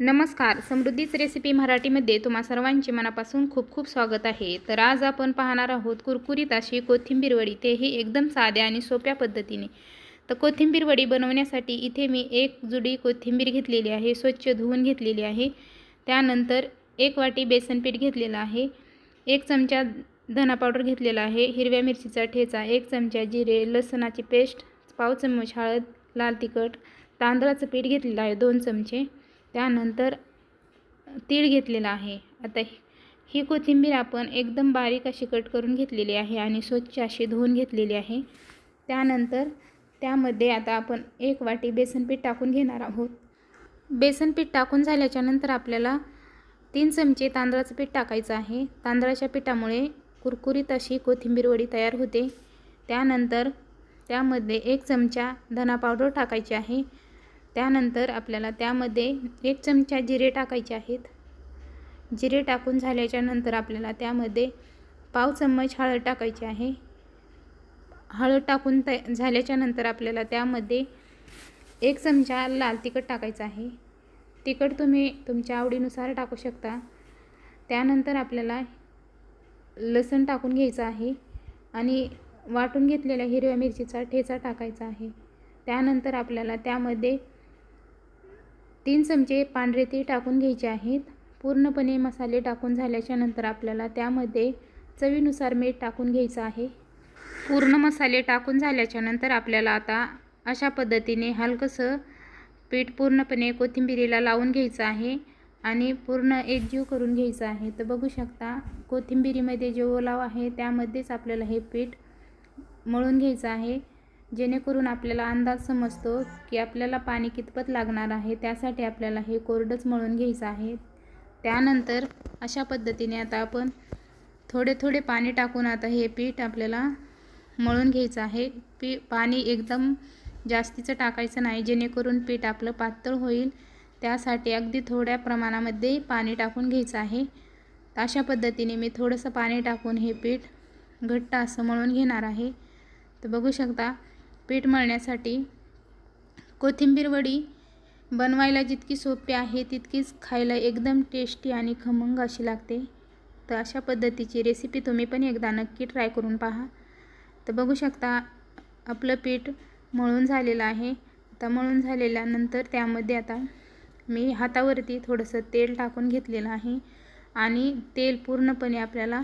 नमस्कार. समृद्धीच रेसिपी मराठीमध्ये तुम्हा सर्वांचे मनापासून खूप खूप स्वागत आहे. तर आज आपण पाहणार आहोत कुरकुरीत अशी कोथिंबीर वडी. तेही एकदम साध्या आणि सोप्या पद्धतीने. तर कोथिंबीर वडी बनवण्यासाठी इथे मी एक जुडी कोथिंबीर घेतलेली आहे. स्वच्छ धुवून घेतलेली आहे. त्यानंतर एक वाटी बेसन पीठ घेतलेलं आहे. एक चमचा धना पावडर घेतलेला आहे. हिरव्या मिरचीचा ठेचा एक चमचा जिरे लसणाची पेस्ट पाव चम्मच हळद लाल तिखट तांदळाचं पीठ घेतलेलं आहे. दोन चमचे. त्यानंतर तीळ घेतलेला आहे. आता ही- कोथिंबीर आपण एकदम बारीक अशी कट करून घेतलेली आहे आणि स्वच्छ अशी धुवून घेतलेली आहे. त्यानंतर त्यामध्ये आता आपण एक वाटी बेसनपीठ टाकून घेणार आहोत. बेसनपीठ टाकून झाल्याच्यानंतर आपल्याला तीन चमचे तांदळाचं पीठ टाकायचं आहे. तांदळाच्या पिठामुळे कुरकुरीत अशी कोथिंबीर वडी तयार होते. त्यानंतर त्यामध्ये एक चमचा धना पावडर टाकायची आहे. त्यानंतर आपल्याला त्यामध्ये एक चमचा जिरे टाकायचे आहेत. जिरे टाकून झाल्याच्यानंतर आपल्याला त्यामध्ये पाव चम्मच हळद टाकायची आहे. हळद टाकून त झाल्याच्यानंतर आपल्याला त्यामध्ये एक चमचा लाल तिखट टाकायचं आहे. तिखट तुम्ही तुमच्या आवडीनुसार टाकू शकता. त्यानंतर आपल्याला लसण टाकून घ्यायचं आहे आणि वाटून घेतलेल्या हिरव्या मिरचीचा ठेचा टाकायचा आहे. त्यानंतर आपल्याला त्यामध्ये तीन चमचे पांढरे तीळ टाकून घ्यायचे आहेत. पूर्णपणे मसाले टाकून झाल्याच्यानंतर आपल्याला त्यामध्ये चवीनुसार मीठ टाकून घ्यायचं आहे. पूर्ण मसाले टाकून झाल्याच्यानंतर आपल्याला आता अशा पद्धतीने हलकंसं पीठ पूर्णपणे कोथिंबिरीला लावून घ्यायचं आहे आणि पूर्ण एकजीव करून घ्यायचं आहे. तर बघू शकता कोथिंबिरीमध्ये जे ओलाव आहे त्यामध्येच आपल्याला हे पीठ मळून घ्यायचं आहे. जेणेकरून आपल्याला अंदाज समजतो की आपल्याला पाणी कितपत लागणार आहे त्यासाठी आपल्याला हे कोरडंच मळून घ्यायचं आहे. त्यानंतर अशा पद्धतीने आता आपण थोडे थोडे पाणी टाकून आता हे पीठ आपल्याला मळून घ्यायचं आहे. पी पाणी एकदम जास्तीचं टाकायचं नाही जेणेकरून पीठ आपलं पातळ होईल. त्यासाठी अगदी थोड्या प्रमाणामध्ये पाणी टाकून घ्यायचं आहे. अशा पद्धतीने मी थोडंसं पाणी टाकून हे पीठ घट्ट असं मळून घेणार आहे. तर बघू शकता पीठ मळण्यासाठी कोथिंबीर वडी बनवायला जितकी सोपी आहे तितकीच खायला एकदम टेस्टी आणि खमंग अशी लागते. तर अशा पद्धतीची रेसिपी तुम्ही पण एकदा नक्की ट्राय करून पहा. तर बघू शकता आपलं पीठ मळून झालेलं आहे. आता मळून झालेल्यानंतर त्यामध्ये आता मी हातावरती थोडंसं तेल टाकून घेतलेलं आहे आणि तेल पूर्णपणे आपल्याला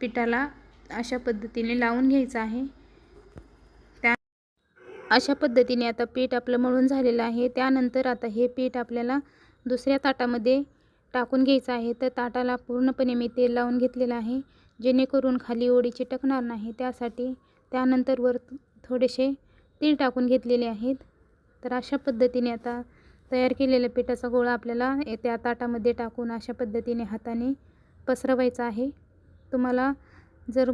पिठाला अशा पद्धतीने लावून घ्यायचं आहे. अशा पद्धतीने आता पीठ आपलं मळून झालेलं आहे. त्यानंतर आता हे पीठ आपल्याला दुसऱ्या ताटामध्ये टाकून घ्यायचं आहे. तर ताटाला पूर्णपणे मी तेल लावून घेतलेलं आहे. जेणेकरून खाली ओढी चिटकणार नाही. त्यासाठी त्यानंतर वर थोडेसे तीळ टाकून घेतलेले आहेत. तर अशा पद्धतीने आता तयार केलेल्या पिठाचा गोळा आपल्याला त्या ताटामध्ये टाकून अशा पद्धतीने हाताने पसरवायचा आहे. तुम्हाला जर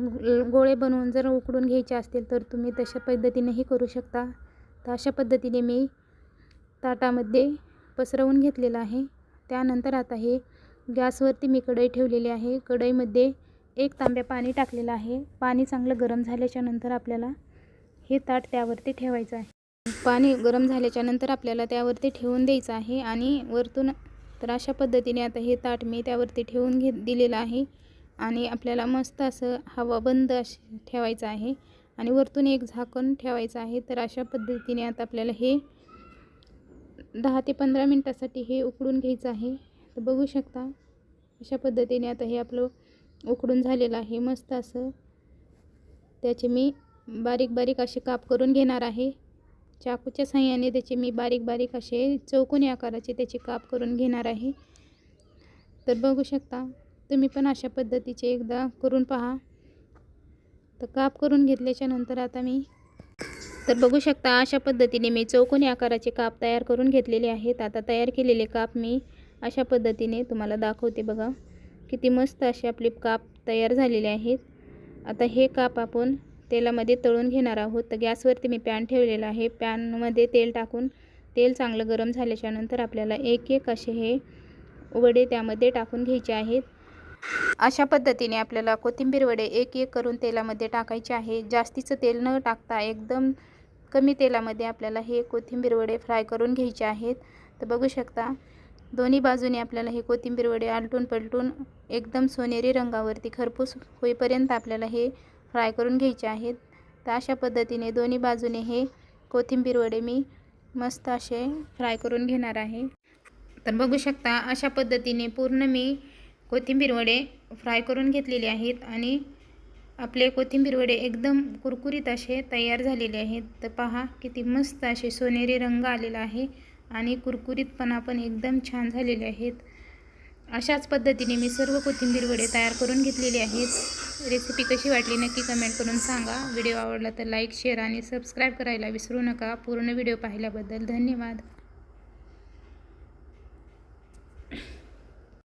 गोळे बनवून जर उकडून घ्यायचे असतील तर तुम्ही तशा पद्धतीनेही करू शकता. तर अशा पद्धतीने मी ताटामध्ये पसरवून घेतलेलं आहे. त्यानंतर आता हे गॅसवरती मी कढई ठेवलेली आहे. कढईमध्ये एक तांब्या पाणी टाकलेलं आहे. पाणी चांगलं गरम झाल्याच्यानंतर आपल्याला हे ताट त्यावरती ठेवायचं आहे. पाणी गरम झाल्याच्यानंतर आपल्याला त्यावरती ठेवून द्यायचं आहे आणि वरतून तर अशा पद्धतीने आता हे ताट मी त्यावरती ठेवून घे दिलेलं आहे. आणि आपल्याला मस्त असं हवा बंद अशी ठेवायचं आहे. आणि वरतून एक झाकण ठेवायचं आहे. तर अशा पद्धतीने आता आपल्याला हे दहा ते पंधरा मिनटासाठी हे उकडून घ्यायचं आहे. तर बघू शकता अशा पद्धतीने आता हे आपलं उकडून झालेलं आहे. मस्त असं त्याचे मी बारीक बारीक असे काप करून घेणार आहे. चाकूच्या साह्याने त्याचे मी बारीक बारीक असे चौकोनी आकाराचे त्याचे काप करून घेणार आहे. तर बघू शकता तुम्ही पण अशा पद्धतीचे एकदा करून पहा. तर काप करून घेतल्याच्या नंतर आता मी तर बघू शकता अशा पद्धतीने मी चौकोनी आकाराचे काप तयार करून घेतलेले आहेत. आता तयार केलेले काप मी अशा पद्धतीने तुम्हाला दाखवते बघा. किती मस्त असे आपले काप तयार झालेले आहेत. आता हे काप आपण तेलामध्ये तळून घेणार आहोत. तर गॅसवरती मी पॅन ठेवलेला आहे. पॅनमध्ये तेल टाकून तेल चांगलं गरम झाल्याच्यानंतर आपल्याला एक एक असे हे वडे त्यामध्ये टाकून घ्यायचे आहेत. अशा पद्धतीने आपल्याला कोथिंबीर वडे एक एक करून तेलामध्ये टाकायचे आहे. जास्तीचं तेल न टाकता एकदम कमी तेलामध्ये आपल्याला हे कोथिंबीर वडे फ्राय करून घ्यायचे आहेत. तर बघू शकता दोन्ही बाजूने आपल्याला हे कोथिंबीर वडे आलटून पलटून एकदम सोनेरी रंगावरती खरपूस होईपर्यंत आपल्याला हे फ्राय करून घ्यायचे आहेत. तर अशा पद्धतीने दोन्ही बाजूने हे कोथिंबीर वडे मी मस्त असे फ्राय करून घेणार आहे. तर बघू शकता अशा पद्धतीने पूर्ण मी कोथिंबीर वडे फ्राय करून घेतलेले आहेत आणि आपले कोथिंबीर वडे एकदम कुरकुरीत असे तयार झालेले आहेत. तर पहा किती मस्त असे सोनेरी रंग आलेला आहे आणि कुरकुरीतपणा पण एकदम छान झालेले आहेत. अशाच पद्धतीने मी सर्व कोथिंबीर वडे तयार करून घेतलेले आहेत. रेसिपी कशी वाटली नक्की कमेंट करून सांगा. व्हिडिओ आवडला तर लाईक शेअर आणि सबस्क्राईब करायला विसरू नका. पूर्ण व्हिडिओ पाहिल्याबद्दल धन्यवाद.